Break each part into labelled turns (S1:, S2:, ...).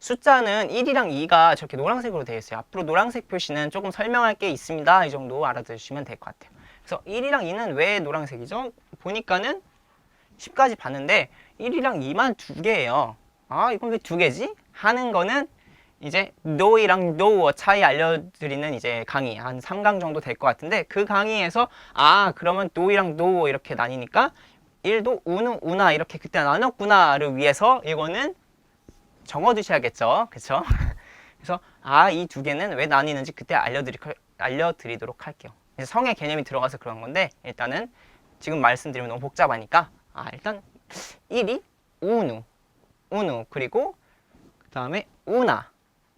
S1: 숫자는 1이랑 2가 저렇게 노란색으로 되어 있어요. 앞으로 노란색 표시는 조금 설명할 게 있습니다. 이 정도 알아두시면 될 것 같아요. 그래서 1이랑 2는 왜 노란색이죠? 보니까는 10까지 봤는데 1이랑 2만 두 개예요. 아, 이건 왜 두 개지? 하는 거는 이제 no이랑 no 차이 알려드리는 이제 강의 한 3강 정도 될 것 같은데 그 강의에서 아 그러면 no이랑 no 이렇게 나뉘니까 1도 우는 우나 이렇게 그때 나눴구나를 위해서 이거는 적어 두셔야겠죠 그쵸 그래서 아 이 두 개는 왜 나뉘는지 그때 알려드리, 알려드리도록 할게요 성의 개념이 들어가서 그런 건데 일단은 지금 말씀드리면 너무 복잡하니까 아 일단 1이 우누 우누 그리고 그 다음에 우나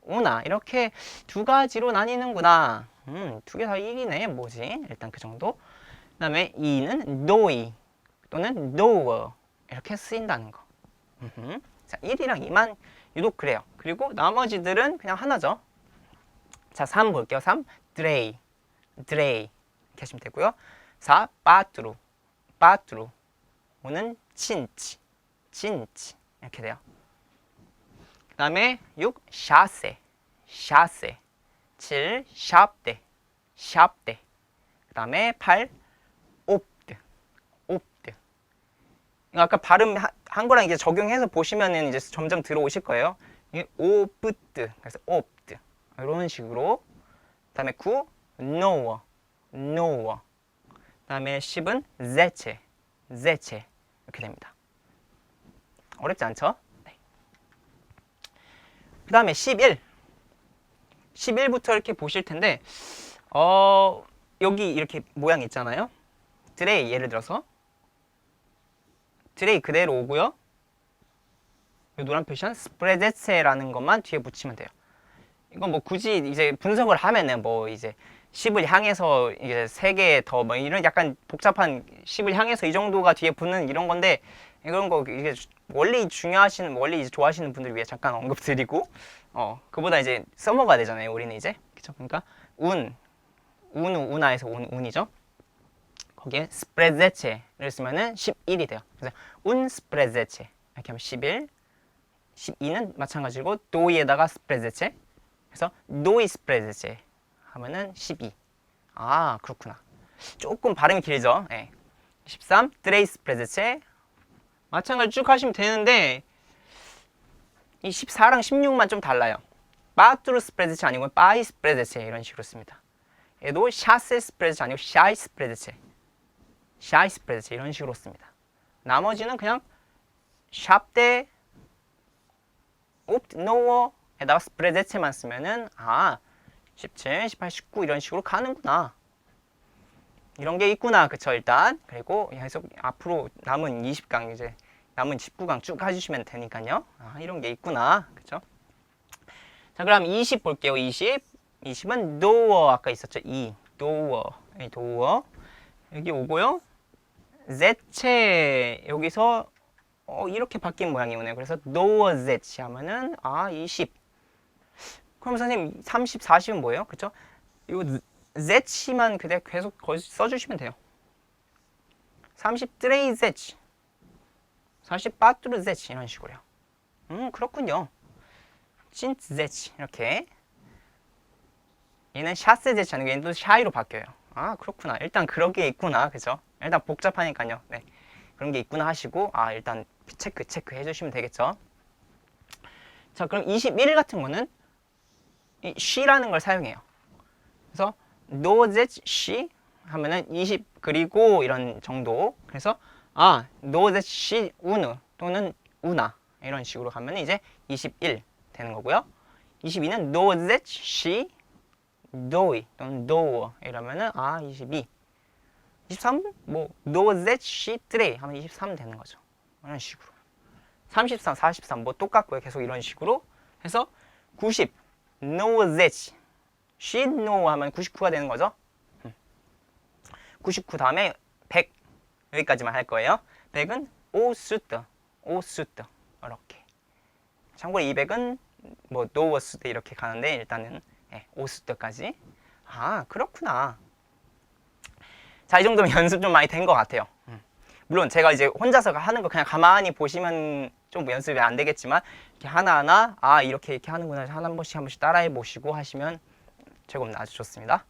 S1: 우나 이렇게 두 가지로 나뉘는구나. 음, 두 개 다 1이네. 뭐지? 일단 그 정도. 그 다음에 2는 노이 또는 노어 이렇게 쓰인다는 거. 음흠. 자, 1이랑 2만 유독 그래요. 그리고 나머지들은 그냥 하나죠. 자, 3 볼게요. 3 드레이. 드레이. 이렇게 하시면 되고요. 4 빠뚜루. 빠뚜루. 5는 친치. 친치. 이렇게 돼요. 그 다음에 6 샤세. 샤세. 7 샵대 샵대 그 다음에 8 옵드. 옵드. 아까 발음 하- 한 거랑 이제 적용해서 보시면은 이제 점점 들어오실 거예요 오브드 그래서 옵드 이런 식으로 그 다음에 9 노어 노어 그 다음에 10은 제체 제체 이렇게 됩니다 어렵지 않죠? 그 다음에 11. 11부터 이렇게 보실 텐데, 어, 여기 이렇게 모양 있잖아요. 드레이, 예를 들어서. 드레이 그대로 오고요. 이 노란 표시는 스프레데체라는 것만 뒤에 붙이면 돼요. 이건 뭐 굳이 이제 분석을 하면은 뭐 이제 10을 향해서 이제 3개 더 뭐 이런 약간 복잡한 10을 향해서 이 정도가 뒤에 붙는 이런 건데 이런 거 이게 원리 중요하시는 원리 이제 좋아하시는 분들 위해 잠깐 언급드리고 어 그보다 이제 써먹어야 되잖아요 우리는 이제 그쵸 그러니까 운 운우 운하에서 운 운이죠 거기에 스프레제체를 쓰면은 11이 돼요 그래서 운 스프레제체 이렇게 하면 11 12는 마찬가지고 도이에다가 스프레제체 그래서 노이 스프레제체 하면은 12. 아, 그렇구나. 조금 발음이 길죠? 예. 13. 드레이 스 프레제체 마찬가지로 쭉 하시면 되는데 이 14랑 16만 좀 달라요. 빠뚜르 스 프레제체 아니고 빠이 스 프레제체 이런 식으로 씁니다. 얘도 샤세 스 프레제체 아니고 샤이 스 프레제체 샤이 스프레제체 이런 식으로 씁니다. 나머지는 그냥 샵대 옵트 노어에다가 스프레제체만 쓰면은 아 17, 18, 19 이런 식으로 가는구나. 이런 게 있구나. 그쵸 일단. 그리고 계속 앞으로 남은 20강 이제 남은 19강 쭉 해주시면 되니까요. 아, 이런 게 있구나. 그쵸? 자 그럼 20 볼게요. 20. 20은 door 아까 있었죠. 이 door. 이 door. 여기 오고요. 제체 여기서 어, 이렇게 바뀐 모양이 오네요. 그래서 door z 하면은 아 20. 그럼 선생님 30, 40은 뭐예요? 그쵸? 이거 z만 그대로 계속 써주시면 돼요. 30 트레이 z 40 빠뚜르 z 이런 식으로요. 음 그렇군요. 찐트 z 이렇게 얘는 샤세 z 아니고 얘는 또 샤이로 바뀌어요. 아 그렇구나. 일단 그런 게 있구나. 그죠? 일단 복잡하니까요. 네. 그런 게 있구나 하시고 아 일단 체크 체크 해주시면 되겠죠. 자 그럼 21 같은 거는 이 she라는 걸 사용해요. 그래서 no that she 하면은 20 그리고 이런 정도. 그래서 아 no that she 우누 또는 우나 이런 식으로 하면 이제 21 되는 거고요. 22는 no that she do이 또는 do 이러면은 아 22. 23? 뭐 no that she tray 하면 23 되는 거죠. 이런 식으로. 33, 43 뭐 똑같고요. 계속 이런 식으로 해서 90 no that she know 하면 99가 되는 거죠. 99 다음에 100 여기까지만 할 거예요. 100은 오수트 오수트 이렇게. 참고로 200은 뭐 노워수트 이렇게 가는데 일단은 예, 오수트까지. 아 그렇구나. 자 이 정도면 연습 좀 많이 된 것 같아요. 음. 물론 제가 이제 혼자서 하는 거 그냥 가만히 보시면 좀 연습이 안 되겠지만 이렇게 하나하나 아 이렇게 이렇게 하는구나 하나 한 번씩 한 번씩 따라해 보시고 하시면 제법 아주 좋습니다.